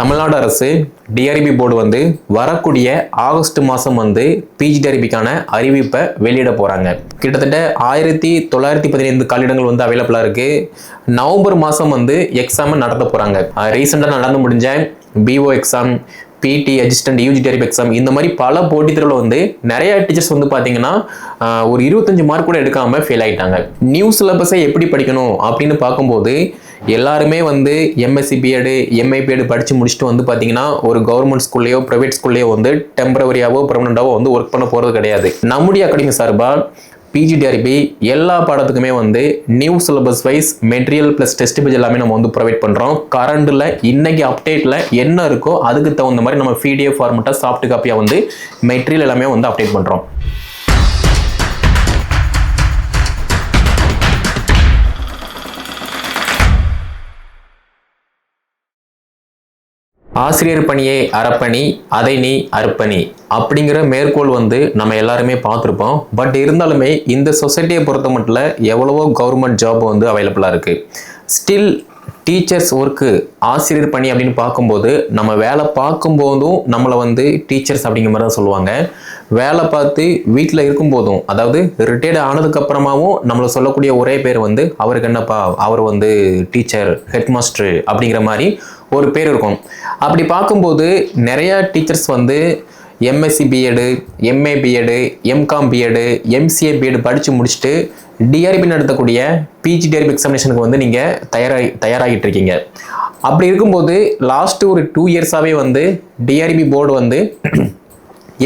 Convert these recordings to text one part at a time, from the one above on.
தமிழ்நாடு அரசு TRP board வந்து வரக்கூடிய ஆகஸ்ட் மாதம் வந்து பிஜிடிஆர்பிக்கான அறிவிப்பை வெளியிட போகிறாங்க கிட்டத்தட்ட ஆயிரத்தி தொள்ளாயிரத்தி பதினைந்து காலிடங்கள் வந்து அவைலபிளாக இருக்குது நவம்பர் மாதம் வந்து எக்ஸாம் நடத்த போகிறாங்க ரீசெண்டாக நடந்து முடிஞ்ச PO exam BT assistant UG TRB exam இந்த மாதிரி பல போட்டித் தேர்வில் வந்து நிறைய டீச்சர்ஸ் வந்து பார்த்தீங்கன்னா ஒரு இருபத்தஞ்சு மார்க் கூட எடுக்காமல் ஃபெயில் ஆயிட்டாங்க. நியூ சிலபஸை எப்படி படிக்கணும் அப்படின்னு பார்க்கும்போது எல்லாருமே வந்து எம்எஸ்சி பிஎடு எம்ஐ பிஎடு படித்து முடிச்சுட்டு வந்து பார்த்தீங்கன்னா ஒரு கவர்மெண்ட் ஸ்கூல்லையோ ப்ரைவேட் ஸ்கூல்லையோ வந்து டெம்பரவரியாவோ பெர்மனண்டாவோ வந்து ஒர்க் பண்ண போகிறது கிடையாது. நம்முடைய அகாடமி சார்பாக பிஜிடிஆர்பி எல்லா பாடத்துக்குமே வந்து new syllabus wise material plus test page எல்லாமே நம்ம வந்து ப்ரொவைட் பண்ணுறோம் கரண்டில் இன்னைக்கு அப்டேட்டில் என்ன இருக்கோ அதுக்கு தகுந்த மாதிரி நம்ம பிடிஎஃப் ஃபார்மெட்டாக சாஃப்ட் காப்பியாக வந்து மெட்டீரியல் எல்லாமே வந்து அப்டேட் பண்ணுறோம் ஆசிரியர் பணியே அறப்பணி அதை நீ அர்ப்பணி அப்படிங்கிற மேற்கோள் வந்து நம்ம எல்லாருமே பார்த்துருப்போம். பட் இருந்தாலுமே இந்த சொசைட்டியை பொறுத்த மட்டும் எவ்வளவோ கவர்மெண்ட் ஜாப் வந்து அவைலபிளாக இருக்குது ஸ்டில் டீச்சர்ஸ் ஒர்க்கு ஆசிரியர் பணி அப்படின்னு பார்க்கும்போது நம்ம வேலை பார்க்கும்போதும் நம்மளை வந்து டீச்சர்ஸ் அப்படிங்கிற மாதிரி தான் சொல்லுவாங்க. வேலை பார்த்து வீட்டில் இருக்கும்போதும் அதாவது ரிட்டையர்ட் ஆனதுக்கப்புறமாவும் நம்மளை சொல்லக்கூடிய ஒரே பேர் வந்து அவருக்கு என்னப்பா அவர் வந்து டீச்சர் ஹெட் மாஸ்டர் அப்படிங்கிற மாதிரி ஒரு பேர் இருக்கும். அப்படி பார்க்கும்போது நிறைய டீச்சர்ஸ் வந்து MSc BEd MA BEd MCom BEd MCA BEd படித்து முடிச்சுட்டு டிஆர்பி நடத்தக்கூடிய பிஜி டிஆர்பி எக்ஸாமினேஷனுக்கு வந்து நீங்கள் தயாராகி தயாராகிட்டு இருக்கீங்க அப்படி இருக்கும்போது லாஸ்ட்டு ஒரு டூ இயர்ஸாகவே வந்து டிஆர்பி போர்டு வந்து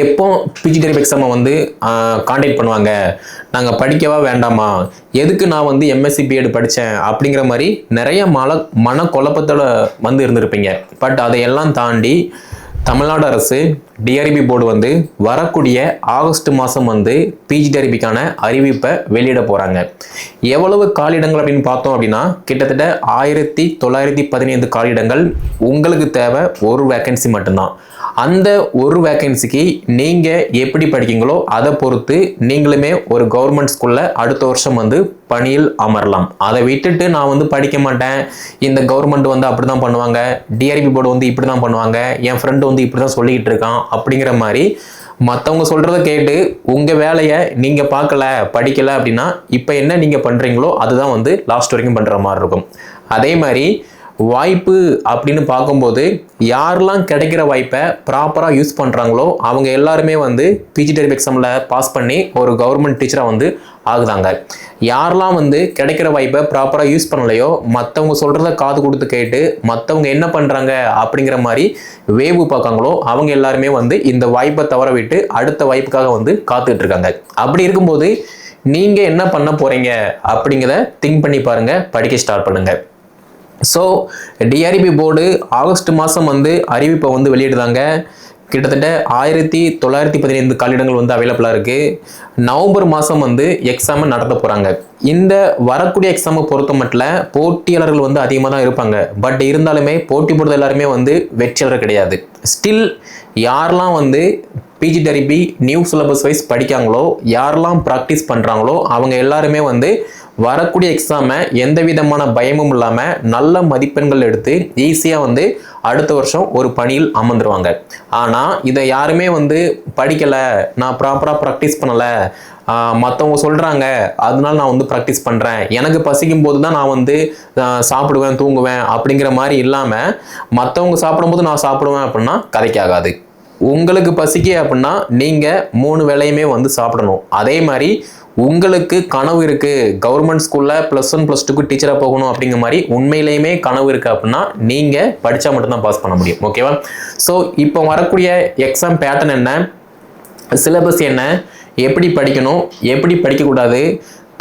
எப்போ பிஜிடிஆர்பி எக்ஸாமை வந்து காண்டாக்ட் பண்ணுவாங்க? நாங்கள் படிக்கவா வேண்டாமா? எதுக்கு நான் வந்து எம்எஸ்சி பிஎட் படித்தேன் அப்படிங்கிற மாதிரி நிறைய மல மன குழப்பத்தோட வந்து இருந்திருப்பீங்க. பட் அதையெல்லாம் தாண்டி தமிழ்நாடு அரசு டிஆர்பி போர்டு வந்து வரக்கூடிய ஆகஸ்ட் மாதம் வந்து பிஜிடிஆர்பிக்கான அறிவிப்பை வெளியிட போகிறாங்க எவ்வளவு காலிடங்கள் அப்படின்னு பார்த்தோம் அப்படின்னா கிட்டத்தட்ட ஆயிரத்தி தொள்ளாயிரத்தி பதினைந்து காலிடங்கள் உங்களுக்கு தேவை ஒரு வேக்கன்சி மட்டும்தான். அந்த ஒரு வேக்கன்சிக்கு நீங்கள் எப்படி படிக்கீங்களோ அதை பொறுத்து நீங்களுமே ஒரு கவர்மெண்ட் ஸ்கூலில் அடுத்த வருஷம் வந்து பணியில் அமரலாம். அதை விட்டுட்டு நான் வந்து படிக்க மாட்டேன். இந்த கவர்மெண்ட் வந்து அப்படி தான் பண்ணுவாங்க டிஆர்பி போர்டு வந்து இப்படி தான் பண்ணுவாங்க. என் ஃப்ரெண்டு வந்து இப்படி தான் சொல்லிக்கிட்டு இருக்கான். அப்படிங்கிற மாதிரி மற்றவங்க சொல்கிறத கேட்டு உங்கள் வேலையை நீங்கள் பார்க்கல படிக்கல அப்படின்னா இப்போ என்ன நீங்கள் பண்ணுறீங்களோ அதுதான் வந்து லாஸ்ட் வரைக்கும் பண்ணுற மாதிரி இருக்கும் அதே மாதிரி வாய்ப்பு அப்படின்னு பார்க்கும்போது யாரெல்லாம் கிடைக்கிற வாய்ப்பை ப்ராப்பராக யூஸ் பண்ணுறாங்களோ அவங்க எல்லாருமே வந்து பிஜிடெரிப் எக்ஸாமில் பாஸ் பண்ணி ஒரு கவர்மெண்ட் டீச்சராக வந்து ஆகுதாங்க. யாரெல்லாம் வந்து கிடைக்கிற வாய்ப்பை ப்ராப்பராக யூஸ் பண்ணலையோ மற்றவங்க சொல்கிறத காது கொடுத்து கேட்டு மற்றவங்க என்ன பண்ணுறாங்க அப்படிங்கிற மாதிரி வேவு பார்க்காங்களோ அவங்க எல்லாருமே வந்து இந்த வாய்ப்பை தவற விட்டு அடுத்த வாய்ப்புக்காக வந்து காத்துக்கிட்டு இருக்காங்க அப்படி இருக்கும்போது நீங்கள் என்ன பண்ண போகிறீங்க அப்படிங்கிறத திங்க் பண்ணி பாருங்கள் படிக்க ஸ்டார்ட் பண்ணுங்கள் ஸோ டிஆர்பி போர்டு ஆகஸ்ட் மாதம் வந்து அறிவிப்பை வந்து வெளியிடுதாங்க. கிட்டத்தட்ட ஆயிரத்தி தொள்ளாயிரத்தி பதினைந்து காலிடங்கள் வந்து அவைலபிளாக இருக்குது நவம்பர் மாதம் வந்து எக்ஸாமை நடத்த போகிறாங்க இந்த வரக்கூடிய எக்ஸாமை பொறுத்த மட்டும் போட்டியாளர்கள் வந்து அதிகமாக தான் இருப்பாங்க. பட் இருந்தாலுமே போட்டி போடுறது எல்லாருமே வந்து வெற்றியாளர் கிடையாது. ஸ்டில் யாரெல்லாம் வந்து PG TRB new syllabus wise படிக்காங்களோ யாரெல்லாம் ப்ராக்டிஸ் பண்ணுறாங்களோ அவங்க எல்லாருமே வந்து வரக்கூடிய எக்ஸாமை எந்த விதமான பயமும் இல்லாமல் நல்ல மதிப்பெண்கள் எடுத்து ஈஸியாக வந்து அடுத்த வருஷம் ஒரு பணியில் அமர்ந்துருவாங்க. ஆனால் இதை யாருமே வந்து படிக்கலை நான் ப்ராப்பராக ப்ராக்டிஸ் பண்ணலை மற்றவங்க சொல்கிறாங்க அதனால நான் வந்து ப்ராக்டிஸ் பண்ணுறேன் எனக்கு பசிக்கும் போது தான் நான் வந்து சாப்பிடுவேன் தூங்குவேன் அப்படிங்கிற மாதிரி இல்லாமல் மற்றவங்க சாப்பிடும்போது நான் சாப்பிடுவேன் அப்படின்னா கதைக்காகாது. உங்களுக்கு பசிக்க அப்படின்னா நீங்கள் மூணு வேளையுமே வந்து சாப்பிடணும். அதே மாதிரி உங்களுக்கு கனவு இருக்குது கவர்மெண்ட் ஸ்கூலில் ப்ளஸ் ஒன் ப்ளஸ் டூக்கு டீச்சராக போகணும் அப்படிங்கிற மாதிரி உண்மையிலேயுமே கனவு இருக்குது அப்படின்னா நீங்கள் படித்தா மட்டும்தான் பாஸ் பண்ண முடியும். ஓகேவா ஸோ இப்போ வரக்கூடிய எக்ஸாம் பேட்டர்ன் என்ன? சிலபஸ் என்ன? எப்படி படிக்கணும்? எப்படி படிக்கக்கூடாது?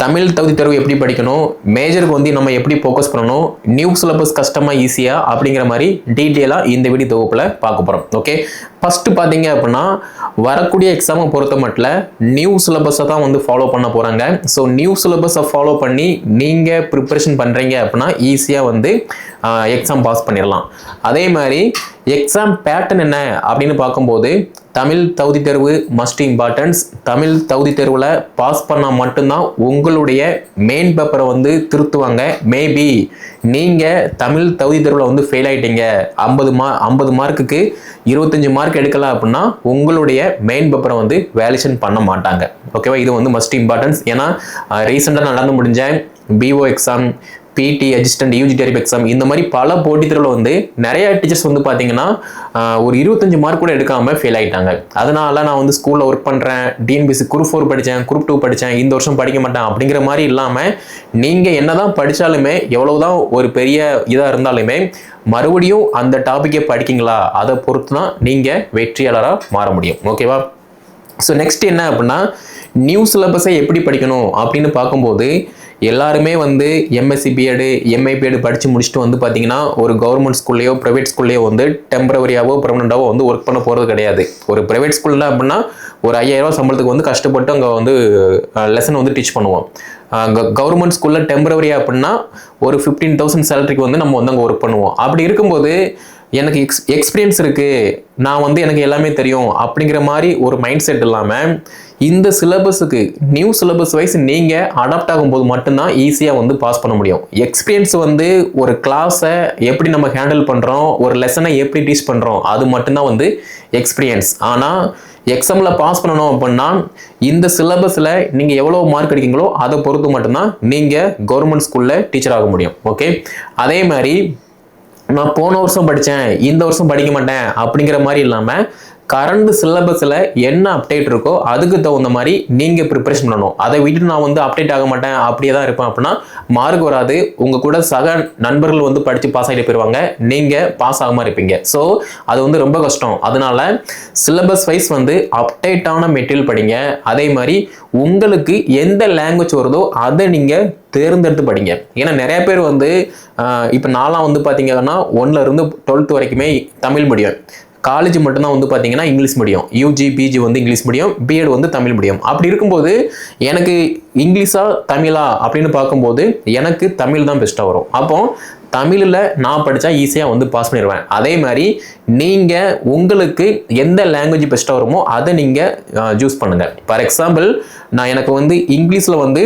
தமிழ் தகுதி தேர்வு எப்படி படிக்கணும்? மேஜருக்கு வந்து நம்ம எப்படி ஃபோக்கஸ் பண்ணணும்? நியூ சிலபஸ் கஷ்டமாக ஈஸியாக அப்படிங்கிற மாதிரி டீட்டெயிலாக இந்த வீடியோ தொகுப்பில் பார்க்க போகிறோம் ஓகே ஃபஸ்ட்டு பார்த்தீங்க அப்படின்னா வரக்கூடிய எக்ஸாமை பொறுத்த மட்டும் நியூ சிலபஸை தான் வந்து ஃபாலோ பண்ண போகிறாங்க ஸோ நியூ சிலபஸை ஃபாலோ பண்ணி நீங்கள் ப்ரிப்பரேஷன் பண்ணுறீங்க அப்படின்னா ஈஸியாக வந்து எக்ஸாம் பாஸ் பண்ணிடலாம் அதே மாதிரி எக்ஸாம் பேட்டர்ன் என்ன அப்படின்னு பார்க்கும்போது தமிழ் தகுதி தேர்வு மஸ்ட் இம்பார்ட்டன்ஸ் தமிழ் தகுதி தேர்வில் பாஸ் பண்ணால் மட்டும்தான் உங்களுடைய மெயின் பேப்பரை வந்து திருத்துவாங்க. மேபி நீங்கள் தமிழ் தகுதி தேர்வில் வந்து ஃபெயில் ஆயிட்டீங்க. ஐம்பது மா ஐம்பது மார்க்குக்கு இருபத்தஞ்சு மார்க் எடுக்கலாம் அப்படின்னா உங்களுடைய மெயின் பேப்பரை வந்து வேலிஷன் பண்ண மாட்டாங்க. ஓகேவா இது வந்து மஸ்ட் இம்பார்ட்டன்ஸ் ஏன்னா ரீசெண்டாக நடந்து முடிஞ்ச PO exam BT assistant UG TRB exam இந்த மாதிரி பல போட்டித் தேர்வில் வந்து நிறைய டீச்சர்ஸ் வந்து பார்த்தீங்கன்னா ஒரு இருபத்தஞ்சு மார்க் கூட எடுக்காமல் ஃபெயில் ஆயிட்டாங்க. அதனால நான் வந்து ஸ்கூலில் ஒர்க் பண்ணுறேன் டிஎன்பிசி குரூப் ஃபோர் படித்தேன் குரூப் டூ படித்தேன் இந்த வருஷம் படிக்க மாட்டேன் அப்படிங்கிற மாதிரி இல்லாமல் நீங்கள் என்ன தான் படித்தாலுமே எவ்வளோ தான் ஒரு பெரிய இதாக இருந்தாலுமே மறுபடியும் அந்த டாப்பிக்கை படிக்கிங்களா? அதை பொறுத்து தான் நீங்கள் வெற்றியாளராக மாற முடியும். ஓகேவா ஸோ நெக்ஸ்ட் என்ன அப்படின்னா நியூ சிலபஸை எப்படி படிக்கணும் அப்படின்னு பார்க்கும்போது எல்லாருமே வந்து எம்எஸ்சி பிஎடு எம்ஐ பிஎடு படித்து முடிச்சுட்டு வந்து பார்த்தீங்கன்னா ஒரு கவர்மெண்ட் ஸ்கூல்லையோ ப்ரைவேட் ஸ்கூல்லையோ வந்து டெம்பரவரியாவோ பர்மனெண்ட்டாவோ வந்து ஒர்க் பண்ண போகிறது கிடையாது. ஒரு ப்ரைவேட் ஸ்கூலில் அப்படின்னா ஒரு ஐயாயிரரூவா சம்பளத்துக்கு வந்து கஷ்டப்பட்டு அங்கே வந்து லெசன் வந்து டீச் பண்ணுவோம். கவர்மெண்ட் ஸ்கூலில் டெம்பரவரியாக அப்படின்னா ஒரு ஃபிஃப்டீன் தௌசண்ட் சேலரிக்கு வந்து நம்ம வந்து அங்கே ஒர்க் பண்ணுவோம். அப்படி இருக்கும்போது எனக்கு எக்ஸ் எக்ஸ்பீரியன்ஸ் இருக்குது நான் வந்து எனக்கு எல்லாமே தெரியும் அப்படிங்கிற மாதிரி ஒரு மைண்ட் செட் இல்லாமல் இந்த சிலபஸுக்கு நியூ சிலபஸ் வைஸ் நீங்கள் அடாப்ட் ஆகும்போது மட்டும்தான் ஈஸியாக வந்து பாஸ் பண்ண முடியும். எக்ஸ்பீரியன்ஸ் வந்து ஒரு கிளாஸை எப்படி நம்ம ஹேண்டில் பண்ணுறோம் ஒரு லெசனை எப்படி டீச் பண்ணுறோம் அது மட்டும்தான் வந்து எக்ஸ்பீரியன்ஸ் ஆனால் எக்ஸாமில் பாஸ் பண்ணணும் அப்படின்னா இந்த சிலபஸில் நீங்கள் எவ்வளோ மார்க் எடுக்கீங்களோ அதை பொறுத்து மட்டும்தான் நீங்கள் கவர்மெண்ட் ஸ்கூலில் டீச்சர் ஆக முடியும். ஓகே அதே மாதிரி நான் போன வருஷம் படித்தேன் இந்த வருஷம் படிக்க மாட்டேன் அப்படிங்கிற மாதிரி இல்லாமல் கரண்ட் சிலபஸில் என்ன அப்டேட் இருக்கோ அதுக்கு தகுந்த மாதிரி நீங்கள் ப்ரிப்பரேஷன் பண்ணணும். அதை விட்டு நான் வந்து அப்டேட் ஆக மாட்டேன் அப்படியே தான் இருப்பேன் அப்படின்னா மார்க் வராது. உங்கள் கூட சக நண்பர்கள் வந்து படித்து பாஸ் ஆகிட்டு போயிடுவாங்க நீங்கள் பாஸ் ஆகாமல் இருப்பீங்க. ஸோ அது வந்து ரொம்ப கஷ்டம். அதனால சிலபஸ் வைஸ் வந்து அப்டேட்டான மெட்டீரியல் படிங்க. அதே மாதிரி உங்களுக்கு எந்த லாங்குவேஜ் வருதோ அதை நீங்கள் தேர்ந்தெடுத்து படிங்க. ஏன்னா நிறைய பேர் வந்து இப்போ நாலாம் வந்து பார்த்தீங்கன்னா ஒன்ல இருந்து டுவெல்த் வரைக்குமே தமிழ் மீடியம் காலேஜ் மட்டும்தான் வந்து பார்த்தீங்கன்னா இங்கிலீஷ் மீடியம் யூஜி பிஜி வந்து இங்கிலீஷ் மீடியம் பிஎட் வந்து தமிழ் மீடியம் அப்படி இருக்கும்போது எனக்கு இங்கிலீஷா தமிழா அப்படின்னு பார்க்கும்போது எனக்கு தமிழ் தான் பெஸ்ட்டாக வரும். அப்போ தமிழில் நான் படித்தா ஈஸியாக வந்து பாஸ் பண்ணிடுவேன் அதே மாதிரி நீங்கள் உங்களுக்கு எந்த லாங்குவேஜ் பெஸ்ட்டாக வருமோ அதை நீங்கள் சூஸ் பண்ணுங்கள் ஃபார் எக்ஸாம்பிள் நான் எனக்கு வந்து இங்கிலீஷில் வந்து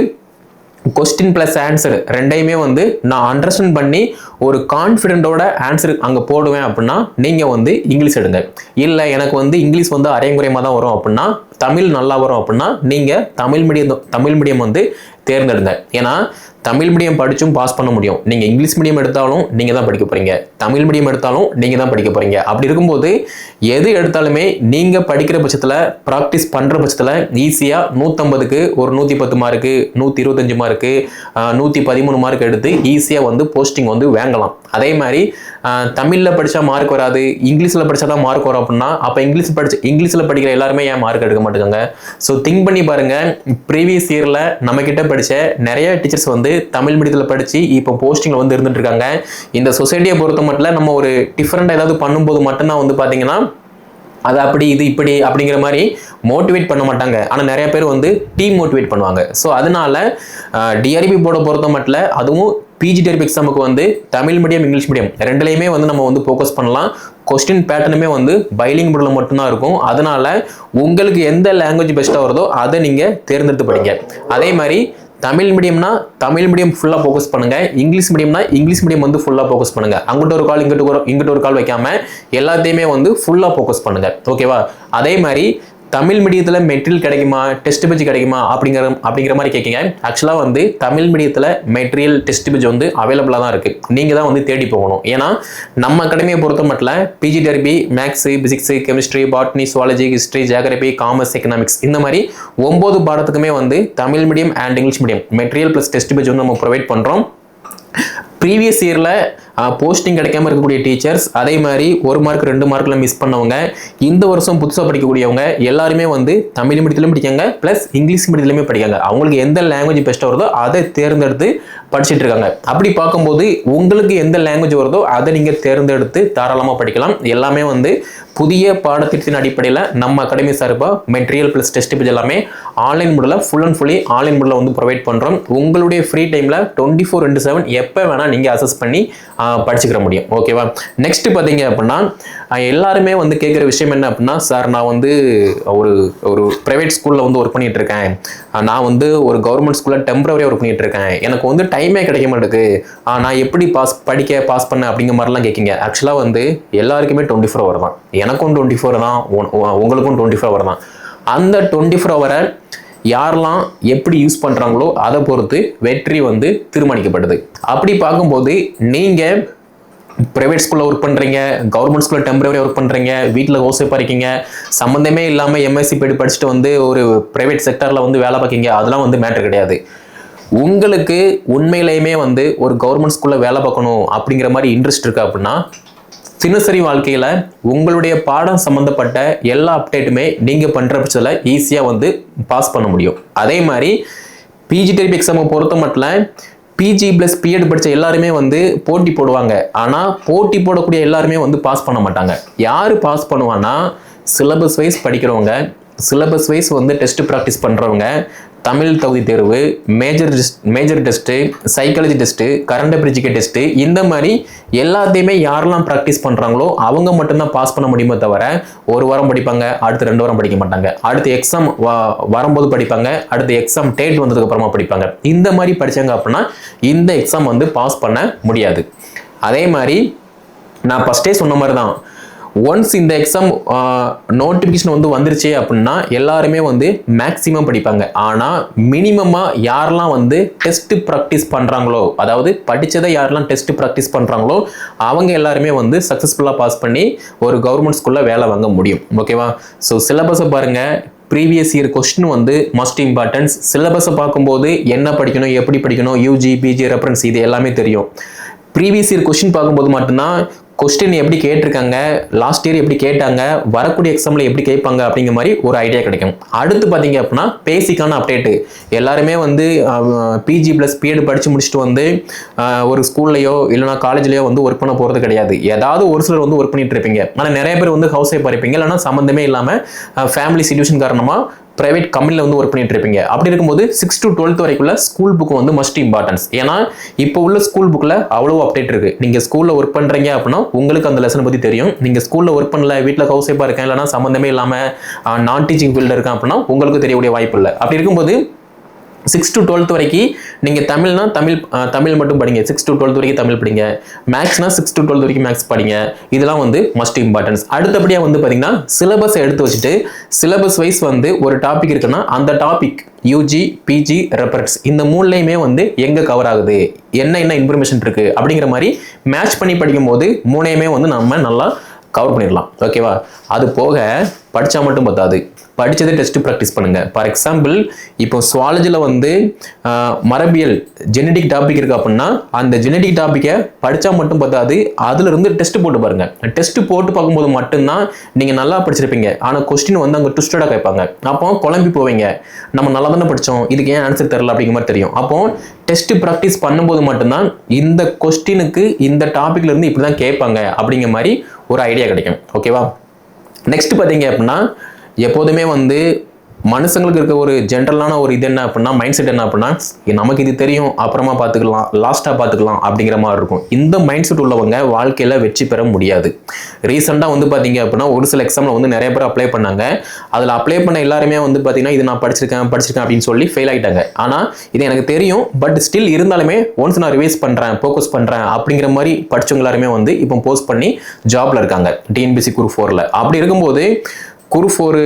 கொஸ்டின் ப்ளஸ் ஆன்சர் ரெண்டையுமே வந்து நான் அண்டர்ஸ்டாண்ட் பண்ணி ஒரு கான்ஃபிடென்ட்டோட ஆன்சர் அங்கே போடுவேன் அப்படின்னா நீங்கள் வந்து இங்கிலீஷ் எடுங்க. இல்லை எனக்கு வந்து இங்கிலீஷ் வந்து அரைங்குறையமாக தான் வரும் அப்படின்னா தமிழ் நல்லா வரும் அப்படின்னா நீங்கள் தமிழ் மீடியம் தமிழ் மீடியம் வந்து தேர்ந்தெடுங்க. ஏன்னா தமிழ் மீடியம் படித்தும் பாஸ் பண்ண முடியும். நீங்கள் இங்கிலீஷ் மீடியம் எடுத்தாலும் நீங்கள் தான் படிக்க போகிறீங்க தமிழ் மீடியம் எடுத்தாலும் நீங்கள் தான் படிக்க போகிறீங்க அப்படி இருக்கும்போது எது எடுத்தாலுமே நீங்கள் படிக்கிற பட்சத்தில் ப்ராக்டிஸ் பண்ணுற பட்சத்தில் ஈஸியாக நூற்றம்பதுக்கு ஒரு நூற்றி பத்து மார்க்கு நூற்றி இருபத்தஞ்சு மார்க்கு நூற்றி பதிமூணு மார்க் எடுத்து ஈஸியாக வந்து போஸ்டிங் வந்து வாங்கலாம். அதே மாதிரி தமிழில் படித்தா மார்க் வராது இங்கிலீஷில் படித்தா தான் மார்க் வரும் அப்படின்னா அப்போ இங்கிலீஷ் படிச்சு இங்கிலீஷில் படிக்கிற எல்லாருமே ஏன் மார்க் எடுக்க மாட்டேங்காங்க ஸோ திங்க் பண்ணி பாருங்கள் ப்ரீவியஸ் இயரில் நம்மக்கிட்ட படித்த நிறைய டீச்சர்ஸ் வந்து தமிழ் மீடியத்தில் படித்து இப்போ போஸ்டிங்கில் வந்து இருந்துட்டு இருக்காங்க இந்த சொசைட்டியை பொறுத்த மட்டும் நம்ம ஒரு டிஃப்ரெண்ட்டாக ஏதாவது பண்ணும்போது மட்டும்தான் வந்து பார்த்தீங்கன்னா அது அப்படி இது இப்படி அப்படிங்கிற மாதிரி மோட்டிவேட் பண்ண மாட்டாங்க. ஆனால் நிறைய பேர் வந்து டீம் மோட்டிவேட் பண்ணுவாங்க. ஸோ அதனால டிஆர்பி போர்டை பொறுத்த மட்டும் அதுவும் பிஜி டெரிப் எக்ஸாமுக்கு வந்து தமிழ் மீடியம் இங்கிலீஷ் மீடியம் ரெண்டுலையுமே வந்து நம்ம வந்து ஃபோக்கஸ் பண்ணலாம். கொஸ்டின் பேட்டர்னுமே வந்து பைலிங் போர்டில் மட்டும்தான் இருக்கும். அதனால உங்களுக்கு எந்த லாங்குவேஜ் பெஸ்ட்டாக வருதோ அதை நீங்கள் தேர்ந்தெடுத்து படிங்க. அதே மாதிரி தமிழ் மீடியம்னா தமிழ் மீடியம் ஃபுல்லாக ஃபோக்கஸ் பண்ணுங்க. இங்கிலீஷ் மீடியம்னா இங்கிலீஷ் மீடியம் வந்து ஃபுல்லாக ஃபோக்கஸ் பண்ணுங்க. அங்கிட்ட ஒரு கால் இங்கிட்ட ஒரு இங்கிட்ட ஒரு கால் வைக்காமல் எல்லாத்தையுமே வந்து ஃபுல்லாக ஃபோக்கஸ் பண்ணுங்கள் ஓகேவா அதே மாதிரி தமிழ் மீடியத்தில் மெட்டீரியல் கிடைக்குமா டெஸ்ட் பேஜ் கிடைக்குமா அப்படிங்கிற அப்படிங்கிற மாதிரி கேட்குங்க. ஆக்சுவலாக வந்து தமிழ் மீடியத்தில் மெட்டீரியல் டெஸ்ட் பேஜ் வந்து அவைலபிளாக தான் இருக்குது நீங்கள் தான் வந்து தேடி போகணும். ஏன்னா நம்ம அகாடமியை பொறுத்த மட்டும் PGTRB maths physics chemistry botany zoology history geography commerce economics இந்த மாதிரி ஒம்பது பாடத்துக்குமே வந்து Tamil medium and English medium material plus test page வந்து நம்ம ப்ரொவைட் பண்ணுறோம் ப்ரீவியஸ் இயரில் போஸ்டிங் கிடைக்காம இருக்கக்கூடிய டீச்சர்ஸ் அதே மாதிரி ஒரு மார்க் ரெண்டு மார்க்கில் மிஸ் பண்ணவங்க இந்த வருஷம் புதுசாக படிக்கக்கூடியவங்க எல்லாருமே வந்து தமிழ் மீடியத்திலும் படிக்காங்க ப்ளஸ் இங்கிலீஷ் மீடியத்திலுமே படிக்காங்க. அவங்களுக்கு எந்த லாங்குவேஜ் பெஸ்ட்டாக வருதோ அதை தேர்ந்தெடுத்து படிச்சுட்டு இருக்காங்க. அப்படி பார்க்கும்போது உங்களுக்கு எந்த லாங்குவேஜ் வருதோ அதை நீங்கள் தேர்ந்தெடுத்து தாராளமாக படிக்கலாம். எல்லாமே வந்து புதிய பாடத்திட்டத்தின் அடிப்படையில் நம்ம அகாடமி சார்பாக மெட்டீரியல் ப்ளஸ் டெஸ்ட் பேஜ் எல்லாமே ஆன்லைன் முறையில் ஃபுல் அண்ட் ஃபுல்லி ஆன்லைன் முறையில் வந்து ப்ரொவைட் பண்ணுறோம் உங்களுடைய ஃப்ரீ டைமில் டுவெண்ட்டி ஃபோர் ரெண்டு செவன் எப்போ வேணால் நீங்கள் அசஸ் பண்ணி படிச்சுக்கிற முடியும். ஓகேவா நெக்ஸ்ட் பார்த்தீங்க அப்படின்னா எல்லாருமே வந்து கேட்குற விஷயம் என்ன அப்படின்னா சார் நான் வந்து ஒரு ஒரு ப்ரைவேட் ஸ்கூலில் வந்து ஒர்க் பண்ணிட்டு இருக்கேன். நான் வந்து ஒரு கவர்மெண்ட் ஸ்கூலில் டெம்பரவரி ஒர்க் பண்ணிட்டு இருக்கேன். எனக்கு வந்து டைமே கிடைக்க மாட்டேங்குது நான் எப்படி பாஸ் படிக்க பாஸ் பண்ண அப்படிங்கிற மாதிரிலாம் கேட்கிங்க. ஆக்சுவலாக வந்து எல்லாருக்குமே டுவெண்ட்டி ஃபோர் ஹவர் தான். எனக்கும் டுவெண்ட்டி ஃபோர் தான் உ- உங்களுக்கும் டுவெண்ட்டி ஃபோர் ஹவர் தான். அந்த டுவெண்ட்டி ஃபோர் ஹவரை யாரெல்லாம் எப்படி யூஸ் பண்ணுறாங்களோ அதை பொறுத்து வெற்றி வந்து தீர்மானிக்கப்படுது அப்படி பார்க்கும்போது நீங்கள் ப்ரைவேட் ஸ்கூலில் ஒர்க் பண்ணுறீங்க கவர்மெண்ட் ஸ்கூலில் டெம்பரவரி ஒர்க் பண்ணுறீங்க வீட்டில் ஹவுஸ் ஒய்ஃபாக இருக்கீங்க சம்மந்தமே இல்லாமல் எம்எஸ்சி போய்ட்டு படிச்சுட்டு வந்து ஒரு ப்ரைவேட் செக்டரில் வந்து வேலை பார்க்கீங்க அதெல்லாம் வந்து மேட்டர் கிடையாது. உங்களுக்கு உண்மையிலையுமே வந்து ஒரு கவர்மெண்ட் ஸ்கூலில் வேலை பார்க்கணும் அப்படிங்கிற மாதிரி இன்ட்ரெஸ்ட் இருக்கு அப்படின்னா தினசரி வாழ்க்கையில் உங்களுடைய பாடம் சம்மந்தப்பட்ட எல்லா அப்டேட்டுமே நீங்கள் பண்ணுற பட்சத்தில் ஈஸியாக வந்து பாஸ் பண்ண முடியும். அதே மாதிரி பிஜி டெரிப் எக்ஸாமை பொறுத்த மட்டும் பிஜி ப்ளஸ் பிஎட் படித்த எல்லாருமே வந்து போட்டி போடுவாங்க. ஆனால் போட்டி போடக்கூடிய எல்லாருமே வந்து பாஸ் பண்ண மாட்டாங்க. யார் பாஸ் பண்ணுவான்னா சிலபஸ் வைஸ் படிக்கிறவங்க சிலபஸ் வைஸ் வந்து டெஸ்ட் ப்ராக்டிஸ் பண்ணுறவங்க தமிழ் தகுதி தேர்வு major major test psychology test current affair GK test இந்த மாதிரி எல்லாத்தையுமே யாரெல்லாம் ப்ராக்டிஸ் பண்ணுறாங்களோ அவங்க மட்டும்தான் பாஸ் பண்ண முடியுமே தவிர ஒரு வாரம் படிப்பாங்க அடுத்து ரெண்டு வாரம் படிக்க மாட்டாங்க. அடுத்து எக்ஸாம் வரும்போது படிப்பாங்க அடுத்து எக்ஸாம் டேட் வந்ததுக்கப்புறமா படிப்பாங்க. இந்த மாதிரி படிச்சாங்க அப்படின்னா இந்த எக்ஸாம் வந்து பாஸ் பண்ண முடியாது. அதே மாதிரி நான் ஃபஸ்ட்டே சொன்ன மாதிரி தான் ஒன்ஸ் இந்த எக்ஸாம் நோட்டிஃபிகேஷன் uh, வந்து வந்துருச்சு அப்படின்னா எல்லாருமே வந்து மேக்ஸிமம் படிப்பாங்க. ஆனால் மினிமமாக யாரெல்லாம் வந்து டெஸ்ட் ப்ராக்டிஸ் பண்ணுறாங்களோ அதாவது படித்ததை யாரெல்லாம் டெஸ்ட் ப்ராக்டிஸ் பண்ணுறாங்களோ அவங்க எல்லாருமே வந்து சக்ஸஸ்ஃபுல்லாக பாஸ் பண்ணி ஒரு கவர்மெண்ட் ஸ்கூலில் வேலை வாங்க முடியும். ஓகேவா ஸோ சிலபஸை பாருங்கள் ப்ரீவியஸ் இயர் கொஸ்டின் வந்து மஸ்ட் இம்பார்ட்டன்ஸ் சிலபஸை பார்க்கும்போது என்ன படிக்கணும் எப்படி படிக்கணும் யூஜி பிஜி ரெஃபரன்ஸ் இது எல்லாமே தெரியும். ப்ரீவியஸ் இயர் கொஸ்டின் பார்க்கும்போது மட்டும்தான் கொஸ்டின் எப்படி கேட்டிருக்காங்க? லாஸ்ட் இயர் எப்படி கேட்டாங்க? வரக்கூடிய எக்ஸாமில் எப்படி கேட்பாங்க? அப்படிங்கிற மாதிரி ஒரு ஐடியா கிடைக்கும். அடுத்து பார்த்தீங்க அப்படின்னா பேசிக்கான அப்டேட்டு எல்லாருமே வந்து பிஜி ப்ளஸ் பிஎட் படித்து முடிச்சுட்டு வந்து ஒரு ஸ்கூல்லையோ இல்லைனா காலேஜ்லையோ வந்து ஒர்க் பண்ண போகிறது கிடையாது. ஏதாவது ஒரு சிலர் வந்து ஒர்க் பண்ணிட்டு இருப்பீங்க. ஆனால் நிறைய பேர் வந்து ஹவுஸ் ஒய்ஃபாக இருப்பீங்க. இல்லைனா சம்மந்தமே இல்லாமல் ஃபேமிலி சுச்சுவேஷன் காரணமாக பிரைவேட் கம்பெனியில் வந்து ஒர்க் பண்ணிட்டு இருப்பீங்க அப்படி இருக்கும்போது சிக்ஸ் டு டுவெல்த் வரைக்குள்ள ஸ்கூல் புக் வந்து மஸ்ட் இம்பார்ட்டன்ஸ் ஏன்னா இப்போ உள்ள ஸ்கூல் புக்கில் அவ்வளோ அப்டேட் இருக்கு. நீங்கள் ஸ்கூலில் ஒர்க் பண்ணுறீங்க அப்படின்னா உங்களுக்கு அந்த லெசன் பற்றி தெரியும். நீங்கள் ஸ்கூலில் ஒர்க் பண்ணல வீட்டில் ஹவுஸ் ஒய்ஃபாக இருக்கேன் இல்லைனா சம்மந்தமே இல்லாமல் நான் டீச்சிங் ஃபீல்டில் இருக்கேன் அப்படின்னா உங்களுக்கு தெரியக்கூடிய வாய்ப்பு இல்லை. அப்படி இருக்கும்போது சிக்ஸ் டு டுவெல்த் வரைக்கும் நீங்கள் தமிழ்னா தமிழ் தமிழ் மட்டும் படிங்க. சிக்ஸ் டு டுவெல்த் வரைக்கும் தமிழ் படிங்க. மேக்ஸ்னா சிக்ஸ் டு டுவெல்த் வரைக்கும் மேக்ஸ் படிங்க. இதெல்லாம் வந்து மஸ்ட் இம்பார்ட்டன்ஸ் அடுத்தபடியாக வந்து பார்த்தீங்கன்னா சிலபஸை எடுத்து வச்சுட்டு சிலபஸ் வைஸ் வந்து ஒரு டாபிக் இருக்குன்னா அந்த டாபிக் யூஜி பிஜி ரெஃபரன்ஸ் இந்த மூணுலையுமே வந்து எங்கே கவர் ஆகுது? என்ன என்ன இன்ஃபர்மேஷன் இருக்குது அப்படிங்கிற மாதிரி மேட்ச் பண்ணி படிக்கும்போது மூணையுமே வந்து நம்ம நல்லா கவர் பண்ணிடலாம். ஓகேவா அது போக படித்தா மட்டும் பத்தாது. படித்ததை டெஸ்ட்டு ப்ராக்டிஸ் பண்ணுங்கள் ஃபார் எக்ஸாம்பிள் இப்போ சுவாலஜியில் வந்து மரபியல் ஜெனடிக் டாபிக் இருக்கு அப்படின்னா அந்த ஜெனடிக் டாப்பிக்கை படித்தா மட்டும் பத்தாது. அதுலேருந்து டெஸ்ட்டு டெஸ்ட் போட்டு பாருங்கள் டெஸ்ட்டு போட்டு பார்க்கும்போது மட்டும்தான் நீங்கள் நல்லா படிச்சிருப்பீங்க. ஆனால் கொஸ்டின் வந்து அங்கே ட்விஸ்டடாக கேட்பாங்க. அப்போ குழம்பி போவீங்க. நம்ம நல்லா தானே படித்தோம் இதுக்கு ஏன் ஆன்சர் தெரில அப்படிங்கிற மாதிரி தெரியும். அப்போ டெஸ்ட் ப்ராக்டிஸ் பண்ணும்போது மட்டும்தான் இந்த கொஸ்டினுக்கு இந்த டாப்பிக்லேருந்து இப்படி தான் கேட்பாங்க அப்படிங்கிற மாதிரி ஒரு ஐடியா கிடைக்கும். ஓகேவா நெக்ஸ்ட் பார்த்தீங்க அப்படின்னா எப்போதுமே வந்து மனுஷங்களுக்கு இருக்க ஒரு ஜென்ரலான ஒரு இது என்ன அப்படின்னா மைண்ட் செட் என்ன அப்படின்னா நமக்கு இது தெரியும் அப்புறமா பார்த்துக்கலாம் லாஸ்ட்டாக பார்த்துக்கலாம் அப்படிங்கிற மாதிரி இருக்கும். இந்த மைண்ட் செட் உள்ளவங்க வாழ்க்கையில் வெற்றி பெற முடியாது. ரீசெண்டாக வந்து பார்த்தீங்க அப்படின்னா ஒரு சில எக்ஸாமில் வந்து நிறைய பேர் அப்ளை பண்ணாங்க. அதில் அப்ளை பண்ண எல்லாருமே வந்து பார்த்தீங்கன்னா இது நான் படிச்சிருக்கேன் படிச்சிருக்கேன் அப்படின்னு சொல்லி ஃபெயில் ஆகிட்டாங்க ஆனால் இது எனக்கு தெரியும் பட் ஸ்டில் இருந்தாலுமே ஒன்ஸ் நான் ரிவைஸ் பண்ணுறேன் ஃபோக்கஸ் பண்ணுறேன் அப்படிங்கிற மாதிரி படித்தவங்க எல்லாருமே வந்து இப்போ போஸ்ட் பண்ணி ஜாப்ல இருக்காங்க. டிஎன்பிசி குரூப் ஃபோரில் அப்படி இருக்கும்போது group four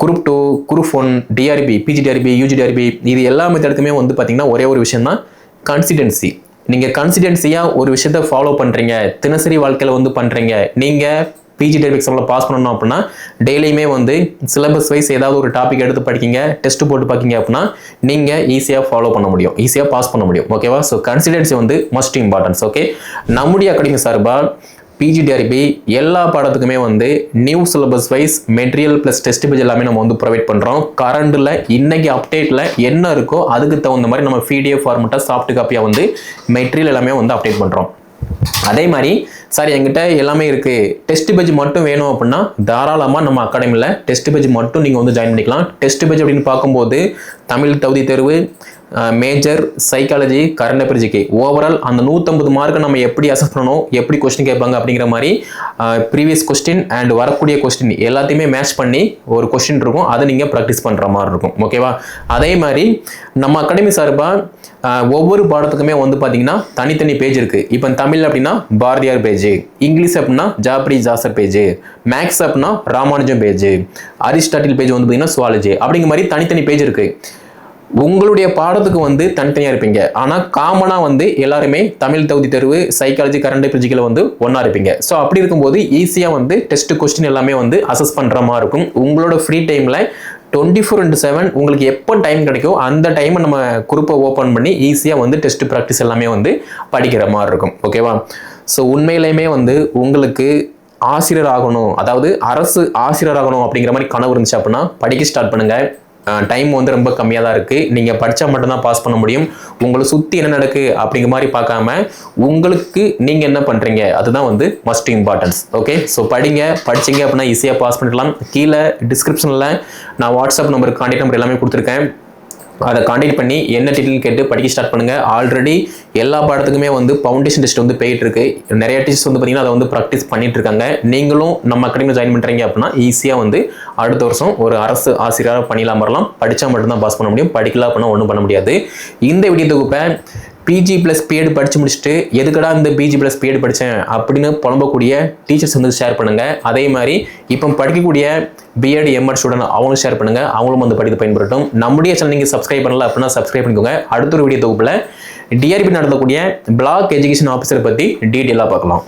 group two group one TRB PGTRB UGTRB இது எல்லா மெத்தடுக்குமே வந்து பார்த்தீங்கன்னா ஒரே ஒரு விஷயம் தான் கன்சிடென்சி நீங்கள் கன்சிடென்சியாக ஒரு விஷயத்த ஃபாலோ பண்ணுறீங்க தினசரி வாழ்க்கையில் வந்து பண்ணுறீங்க நீங்கள் பிஜி டெரிப் எக்ஸாமில் பாஸ் பண்ணணும் அப்படின்னா டெய்லியுமே வந்து சிலபஸ் வைஸ் ஏதாவது ஒரு டாபிக் எடுத்து படிக்கீங்க டெஸ்ட் போட்டு பார்க்கிங்க அப்படின்னா நீங்கள் ஈஸியாக ஃபாலோ பண்ண முடியும் ஈஸியாக பாஸ் பண்ண முடியும். ஓகேவா ஸோ கன்சிடென்சி வந்து மஸ்ட் இம்பார்ட்டன்ஸ் ஓகே நம்முடைய அகாடமி சார்பாக பிஜிடிஆர்பி எல்லா பாடத்துக்குமே வந்து new syllabus wise material plus test page எல்லாமே நம்ம வந்து ப்ரொவைட் பண்ணுறோம் கரண்டில் இன்னைக்கு அப்டேட்டில் என்ன இருக்கோ அதுக்கு தகுந்த மாதிரி நம்ம பிடிஎஃப் ஃபார்மெட்டாக சாஃப்ட் காப்பியாக வந்து மெட்டீரியல் எல்லாமே வந்து அப்டேட் பண்ணுறோம் அதே மாதிரி சார் என்கிட்ட எல்லாமே இருக்கு. டெஸ்ட் பேஜ் மட்டும் வேணும் அப்படின்னா தாராளமாக நம்ம அகாடமியில் டெஸ்ட் பேஜ் மட்டும் நீங்கள் வந்து ஜாயின் பண்ணிக்கலாம். டெஸ்ட் பேஜ் அப்படின்னு பார்க்கும்போது தமிழ் தகுதி தேர்வு major psychology current affair GK overall அந்த நூற்றம்பது மார்க்கை நம்ம எப்படி அசஸ் பண்ணணும் எப்படி கொஸ்டின் கேட்பாங்க அப்படிங்கிற மாதிரி ப்ரீவியஸ் கொஸ்டின் அண்ட் வரக்கூடிய கொஸ்டின் எல்லாத்தையுமே மேட்ச் பண்ணி ஒரு கொஸ்டின் இருக்கும். அதை நீங்கள் ப்ராக்டிஸ் பண்ணுற மாதிரி இருக்கும். ஓகேவா அதே மாதிரி நம்ம அகாடமி சார்பாக ஒவ்வொரு பாடத்துக்குமே வந்து பார்த்தீங்கன்னா தனித்தனி பேஜ் இருக்குது இப்போ தமிழ் அப்படின்னா பாரதியார் பேஜ் இங்கிலீஷ் அப்படின்னா ஜாப்ரி ஜாசர் பேஜ் மேக்ஸ் அப்படின்னா ராமானுஜம் பேஜ் அரிஸ்டாட்டில் பேஜ் வந்து பார்த்தீங்கன்னா சுவாலஜி அப்படிங்கிற மாதிரி தனித்தனி பேஜ் இருக்குது உங்களுடைய பாடத்துக்கு வந்து தனித்தனியாக இருப்பீங்க. ஆனால் காமனாக வந்து எல்லாருமே தமிழ் தகுதி தேர்வு சைக்காலஜி கரண்ட் பிரிஜிக்கல வந்து ஒன்றா இருப்பீங்க. ஸோ அப்படி இருக்கும்போது ஈஸியாக வந்து டெஸ்ட் கொஸ்டின் எல்லாமே வந்து அசஸ் பண்ணுற மாதிரி இருக்கும். உங்களோட ஃப்ரீ டைமில் டுவெண்ட்டி ஃபோர் இன்ட்டு செவன் உங்களுக்கு எப்போ டைம் கிடைக்கும் அந்த டைமை நம்ம குரூப்பை ஓப்பன் பண்ணி ஈஸியாக வந்து டெஸ்ட் ப்ராக்டிஸ் எல்லாமே வந்து படிக்கிற மாதிரி இருக்கும். ஓகேவா ஸோ உண்மையிலையுமே வந்து உங்களுக்கு ஆசிரியர் ஆகணும். அதாவது அரசு ஆசிரியர் ஆகணும் அப்படிங்கிற மாதிரி கனவு இருந்துச்சு அப்படின்னா படிக்க ஸ்டார்ட் பண்ணுங்கள் டைம் வந்து ரொம்ப கம்மியாக தான் இருக்குது நீங்கள் படித்தா மட்டும்தான் பாஸ் பண்ண முடியும். உங்களை சுற்றி என்ன நடக்கு அப்படிங்கிற மாதிரி பார்க்காம உங்களுக்கு நீங்கள் என்ன பண்ணுறீங்க அதுதான் வந்து மஸ்ட் இம்பார்ட்டன்ஸ் ஓகே ஸோ படிங்க படிச்சீங்க அப்படின்னா ஈஸியாக பாஸ் பண்ணிடலாம். கீழே டிஸ்கிரிப்ஷனில் நான் வாட்ஸ்அப் நம்பருக்கு கான்டாக்ட் நம்பர் எல்லாமே கொடுத்துருக்கேன். அதை காண்டாக்ட் பண்ணி என்ன டீட்டெயில் கேட்டு படிக்க ஸ்டார்ட் பண்ணுங்கள் ஆல்ரெடி எல்லா பாடத்துக்குமே வந்து ஃபவுண்டேஷன் டெஸ்ட் வந்து போயிட்டு இருக்கு. நிறைய டீச்சர்ஸ் வந்து பார்த்தீங்கன்னா அதை வந்து ப்ராக்டிஸ் பண்ணிட்டு இருக்காங்க. நீங்களும் நம்ம அகாடமியில் ஜாயின் பண்ணுறீங்க அப்படின்னா ஈஸியாக வந்து அடுத்த வருஷம் ஒரு அரசு ஆசிரியராக பண்ணிடலாம் வரலாம் படித்தா மட்டும்தான் பாஸ் பண்ண முடியும். படிக்கலாம் அப்படின்னா ஒன்றும் பண்ண முடியாது. இந்த வீடியோ தொகுப்பை பிஜி ப்ளஸ் பிஎட் படித்து முடிச்சுட்டு எதுக்கடா இந்த பிஜி ப்ளஸ் பிஎட் படித்தேன் அப்படின்னு புலம்பக்கூடிய டீச்சர்ஸ் வந்து ஷேர் பண்ணுங்கள் அதே மாதிரி இப்போ படிக்கக்கூடிய பிஎட் எம்எட் ஸ்டூடெண்ட் அவங்களும் ஷேர் பண்ணுங்கள் அவங்களும் வந்து படித்து பயன்படுத்தும் நம்முடைய சேனல் நீங்கள் சப்ஸ்கிரைப் பண்ணல அப்படின்னா சப்ஸ்கிரைப் பண்ணிக்கோங்க. அடுத்த ஒரு வீடியோ தொகுப்பில் டிஆர்பி நடத்தக்கூடிய பிளாக் எஜுகேஷன் ஆஃபீஸரை பற்றி டீட்டெயிலாக பார்க்கலாம்.